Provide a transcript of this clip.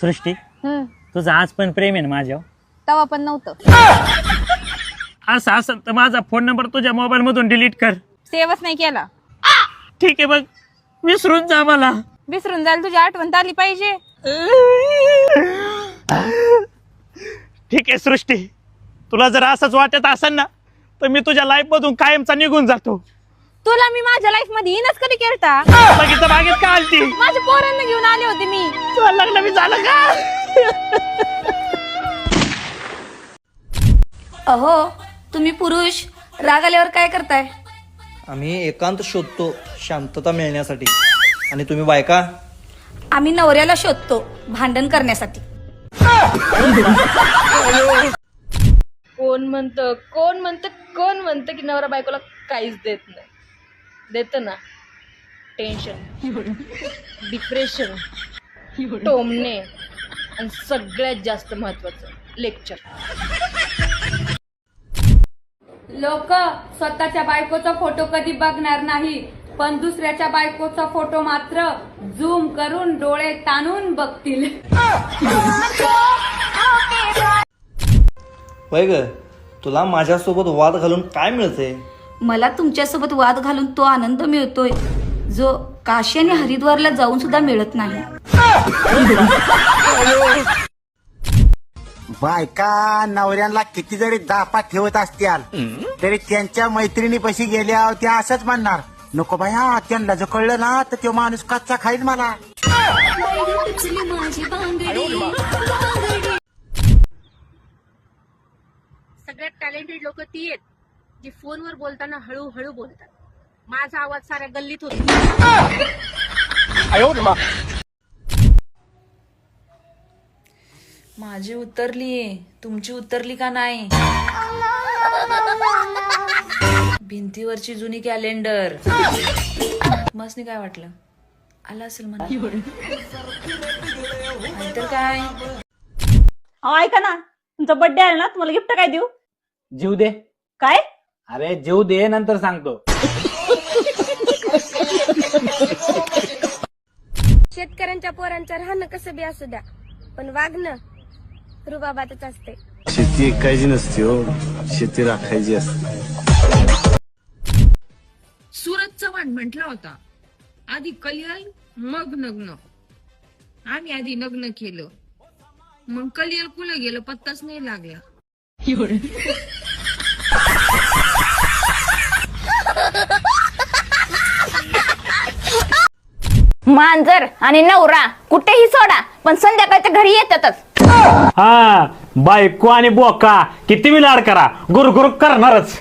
सृष्टी? हम्म. तुझं आज पण प्रेम आहे ना माझ्यावर? तवा पण नव्हतं. असं असं तर माझा फोन नंबर तुझ्या मोबाईल मधून डिलीट कर. सेवच नाही केला. ठीक आहे बघ विसरून जा मला. विसरून जायला तुझी आठवण तर आली पाहिजे. ठीक आहे सृष्टी. तुला जर असंच वाटत असेल ना तर मी तुझ्या लाईफ मधून कायमचा निघून जातो. तुला मी माझ्या लाईफमध्ये येणच कधी केलता? बघितलं बागेत का आलती? माझ्या पोरांना घेऊन आले होते मी. तुला लग्न बी झालं का? अहो तुम्ही पुरुष राग आल्यावर काय करताय? आम्ही एकांत शोधतो शांतता मिळण्यासाठी. आणि तुम्ही बायका? आम्ही नवऱ्याला शोधतो भांडण करण्यासाठी. कोण म्हणतं कोण म्हणतं कोण म्हणतं की नवरा बायकोला काहीच देत नाही. देत ना. टेन्शन डिप्रेशन टोमणे. आणि सगळ्यात जास्त महत्वाचं लेक्चर लोक स्वतःच्या बायकोचा फोटो कधी बघणार नाही पण दुसऱ्याच्या बायकोचा फोटो मात्र झूम करून डोळे ताणून बघतील. वय ग तुला माझ्यासोबत वाद घालून काय मिळते मला तुमच्यासोबत वाद घालून तो आनंद मिळतोय जो काशी आणि हरिद्वारला जाऊन सुद्धा मिळत नाही. बायका नवऱ्यांना किती जरी दापात ठेवत असत्याल तरी त्यांच्या मैत्रिणीपाशी गेल्यावर त्या असंच म्हणणार नको बाया त्यांना जर कळलं ना तर तो माणूस कच्चा खाईल मला. सगळ्यात टॅलेंटेड लोक ती आहेत. जी फोनवर बोलताना हळूहळू बोलतात. माझा आवाज साऱ्या गल्लीत होतो. माझी उतरली तुमची उतरली का नाही? भिंतीवरची जुनी कॅलेंडर मस्त काय वाटलं? आलं असेल मला. काय? अहो ऐका ना. तुमचा बर्थडे आला ना तुम्हाला गिफ्ट काय देऊ? जीव दे. काय? अरे जीव दे नंतर सांगतो. शेतकऱ्यांच्या पोरांचं राहणं कसं बी असू द्या पण वागणं रुबाबातच असते. शेती ऐकायची नसते हो शेती राखायची असते. सूरज चव्हाण म्हटला होता आधी कलियल मग नग्न. आम्ही आधी लग्न केलं. मग कलियल कुठं गेलं पत्ताच नाही लागला. मांजर आणि नवरा कुठेही सोडा पण संध्याकाळच्या घरी येतातच. हा बायको आणि बोका किती बी लाड करा गुरगुर करणारच.